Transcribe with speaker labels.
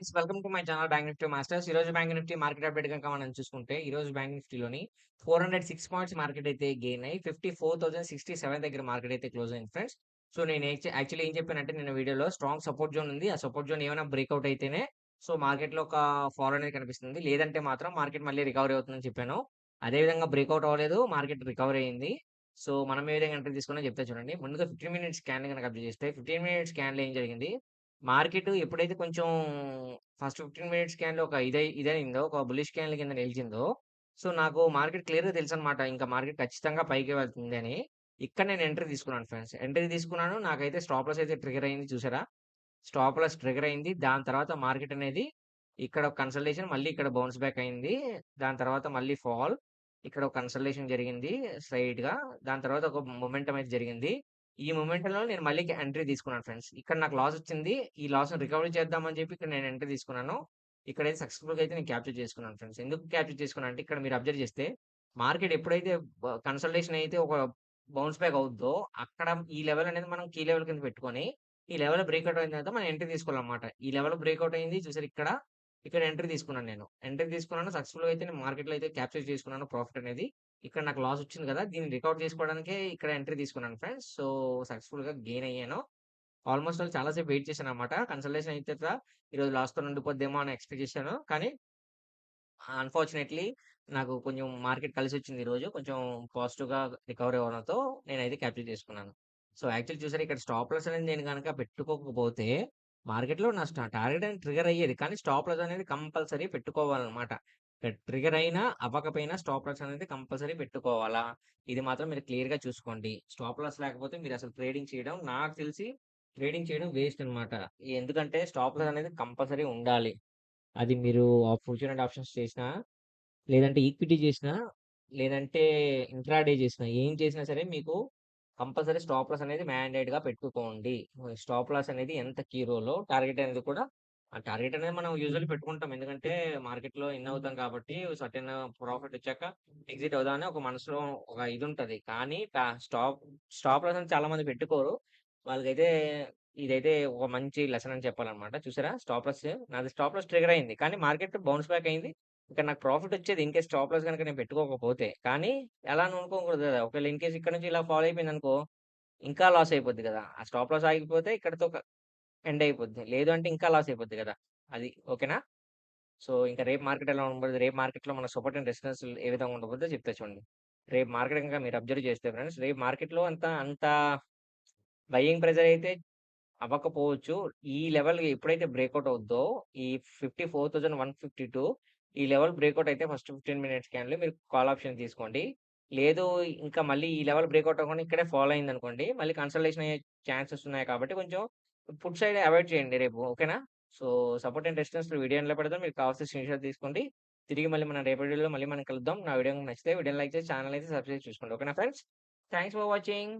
Speaker 1: Friends welcome to my channel bank nifty masters ఈ రోజు bank Nifty market update కనుక మనం చూసుకుంటే ఈ రోజు bank నిఫ్టీలోని four hundred six points market అయితే గెయిన్ అయ్యి fifty four thousand sixty seven దగ్గర మార్కెట్ అయితే క్లోజ్ అయింది ఫ్రెండ్స్ సో నేను యాక్చువల్లీ ఏం చెప్పానంటే నేను వీడియోలో స్ట్రాంగ్ సపోర్ట్ జోన్ ఉంది. ఆ సపోర్ట్ జోన్ ఏమైనా బ్రేక్అవుట్ అయితేనే సో మార్కెట్లో ఒక ఫాల్ అనేది కనిపిస్తుంది. లేదంటే మాత్రం మార్కెట్ మళ్ళీ రికవరీ అవుతుందని చెప్పాను. అదే విధంగా బ్రేక్అవుట్ అవ్వలేదు మార్కెట్ రికవరీ అయింది. సో మనం ఏ విధంగా ఎంట్రీ తీసుకున్నా చెప్తే చూడండి. ముందుగా ఫిఫ్టీన్ మినిట్స్ స్కాన్ కనుక అప్డేట్ చేస్తే ఫిఫ్టీన్ మినిట్స్ స్కాన్లో ఏం జరిగింది? మార్కెట్ ఎప్పుడైతే కొంచెం ఫస్ట్ ఫిఫ్టీన్ మినిట్స్ క్యాన్లో ఒక ఇదే ఇదైందో ఒక బులిష్ క్యాన్ల కింద నిలిచిందో సో నాకు మార్కెట్ క్లియర్గా తెలుసు అనమాట ఇంకా మార్కెట్ ఖచ్చితంగా పైకి వెళ్తుంది అని. ఇక్కడ నేను ఎంట్రీ తీసుకున్నాను ఫ్రెండ్స్. ఎంట్రీ తీసుకున్నాను. నాకైతే స్టాప్ లాస్ అయితే ట్రిగర్ అయింది చూసారా? స్టాప్ లాస్ ట్రిగర్ అయింది. దాని తర్వాత మార్కెట్ అనేది ఇక్కడ ఒక కన్సల్టేషన్ మళ్ళీ ఇక్కడ బౌన్స్ బ్యాక్ అయింది. దాని తర్వాత మళ్ళీ ఫాల్. ఇక్కడ ఒక కన్సల్టేషన్ జరిగింది స్ట్రైట్గా. దాని తర్వాత ఒక మొమెంటం అయితే జరిగింది. ఈ మూమెంట్లో నేను మళ్ళీ ఎంట్రీ తీసుకున్నాను ఫ్రెండ్స్. ఇక్కడ నాకు లాస్ వచ్చింది. ఈ లాస్ రికవరీ చేద్దామని చెప్పి ఇక్కడ నేను ఎంట్రీ తీసుకున్నాను. ఇక్కడైతే సక్సెస్ఫుల్ అయితే నేను క్యాప్చర్ చేసుకున్నాను ఫ్రెండ్స్. ఎందుకు క్యాప్చర్ చేసుకున్నాను అంటే ఇక్కడ మీరు అబ్జర్వ్ చేస్తే మార్కెట్ ఎప్పుడైతే కన్సల్టేషన్ అయితే ఒక బౌన్స్ బ్యాక్ అవుద్దో అక్కడ ఈ లెవెల్ అనేది మనం కీ లెవెల్ కింద పెట్టుకొని ఈ లెవెల్ బ్రేక్అవుట్ అయిన తర్వాత మనం ఎంట్రీ తీసుకోవాలన్నమాట. ఈ లెవెల్ బ్రేక్అవుట్ అయింది చూసారు ఇక్కడ. ఇక్కడ ఎంట్రీ తీసుకున్నాను నేను. ఎంట్రీ తీసుకున్నాను. సక్సెస్ఫుల్ అయితే నేను మార్కెట్లో అయితే క్యాప్చర్ చేసుకున్నాను. ప్రాఫిట్ అనేది ఇక్కడ నాకు లాస్ వచ్చింది కదా! దీన్ని రికవర్ చేసుకోవడానికే ఇక్కడ ఎంట్రీ తీసుకున్నాను ఫ్రెండ్స్. సో సక్సెస్ఫుల్గా గెయిన్ అయ్యాను. ఆల్మోస్ట్ చాలా చాలాసేపు వెయిట్ చేశాను అనమాట కన్సల్టేషన్ అయితే ఈరోజు లాస్తో ఉండిపోద్దేమో అని ఎక్స్పెక్ట్ చేశాను. కానీ అన్ఫార్చునేట్లీ నాకు కొంచెం మార్కెట్ కలిసి వచ్చింది ఈరోజు కొంచెం పాజిటివ్గా రికవరీ అవ్వడంతో నేనైతే క్యాప్చర్ చేసుకున్నాను. సో యాక్చువల్లీ చూసారు ఇక్కడ స్టాప్ లాస్ అనేది నేను కనుక పెట్టుకోకపోతే మార్కెట్లో నా టార్గెట్ అనేది ట్రిగర్ అయ్యేది. కానీ స్టాప్ లాస్ అనేది కంపల్సరీ పెట్టుకోవాలన్నమాట. ట్రిగర్ అయినా అవ్వకపోయినా స్టాప్ లాస్ అనేది కంపల్సరీ పెట్టుకోవాలా? ఇది మాత్రం మీరు క్లియర్గా చూసుకోండి. స్టాప్ లాస్ లేకపోతే మీరు అసలు ట్రేడింగ్ చేయడం నాకు తెలిసి ట్రేడింగ్ చేయడం వేస్ట్ అనమాట ఎందుకంటే స్టాప్ లాస్ అనేది కంపల్సరీ ఉండాలి. అది మీరు ఫ్యూచర్ అండ్ ఆప్షన్స్ చేసినా లేదంటే ఈక్విటీ చేసినా లేదంటే ఇంట్రాడే చేసినా ఏం చేసినా సరే మీకు కంపల్సరీ స్టాప్ లాస్ అనేది మ్యాండేట్గా పెట్టుకోండి. స్టాప్ లాస్ అనేది ఎంత కీ రోలో టార్గెట్ అనేది కూడా ఆ టార్గెట్ అనేది మనం యూజువల్లీ పెట్టుకుంటాం. ఎందుకంటే మార్కెట్లో ఇన్ అవుతాం కాబట్టి సర్టెన్ ప్రాఫిట్ వచ్చాక ఎగ్జిట్ అవుదామని ఒక మనసులో ఒక ఇది ఉంటది. కానీ స్టాప్ స్టాప్ లాస్ అని చాలా మంది పెట్టుకోరు. వాళ్ళకైతే ఇదైతే ఒక మంచి లెసన్ అని చెప్పాలన్నమాట. చూసారా? స్టాప్ లాస్ నాది స్టాప్ లాస్ ట్రిగర్ అయింది. కానీ మార్కెట్ బౌన్స్ బ్యాక్ అయింది. ఇక్కడ నాకు ప్రాఫిట్ వచ్చేది ఇన్ కేస్ స్టాప్ లాస్ కనుక నేను పెట్టుకోకపోతే. కానీ ఎలా అనుకోకూడదు కదా! ఒకవేళ ఇన్ కేస్ ఇక్కడ నుంచి ఇలా ఫాలో అయిపోయింది అనుకో ఇంకా లాస్ అయిపోద్ది కదా! ఆ స్టాప్ లాస్ ఆగిపోతే ఇక్కడతో ఎండ్ అయిపోద్ది. లేదు అంటే ఇంకా లాస్ అయిపోద్ది కదా! అది ఓకేనా? సో ఇంకా రేపు మార్కెట్ ఎలా ఉండబోద్ది? రేపు మార్కెట్లో మన సపోర్ట్ అండ్ రెసిడెన్స్ ఏ విధంగా ఉండబోద్దో చెప్తే చూడండి. రేపు మార్కెట్ ఇంకా మీరు అబ్జర్వ్ చేస్తే ఫ్రెండ్స్ రేపు మార్కెట్లో అంత అంత బయ్యింగ్ ప్రెజర్ అయితే అవ్వకపోవచ్చు. ఈ లెవెల్ ఎప్పుడైతే బ్రేక్అవుట్ అవుద్దో ఈ fifty four thousand one fifty two ఈ లెవెల్ బ్రేక్అవుట్ అయితే ఫస్ట్ ఫిఫ్టీన్ మినిట్స్ క్యాన్లో మీరు కాల్ ఆప్షన్ తీసుకోండి. లేదు ఇంకా మళ్ళీ ఈ లెవెల్ బ్రేక్అవుట్ అవ్వకుండా ఇక్కడే ఫాలో అయింది అనుకోండి మళ్ళీ కన్సల్టేషన్ అయ్యే ఛాన్సెస్ ఉన్నాయి కాబట్టి కొంచెం ఫుడ్ సైడ్ అవాయిడ్ చేయండి రేపు ఓకేనా? So support and resistance video ఎలా పెడదాం. మీరు కావాల్సిన స్క్రీన్ షాట్ తీసుకోండి. తిరిగి మళ్ళీ మన రేపటి వీడియోలో మళ్ళీ మనం కలుద్దాం. నా వీడియో నచ్చితే వీడియో లైక్ చేసి ఛానల్ అయితే సబ్స్క్రైబ్ చేసుకోండి. ఓకేనా ఫ్రెండ్స్? Thanks for watching.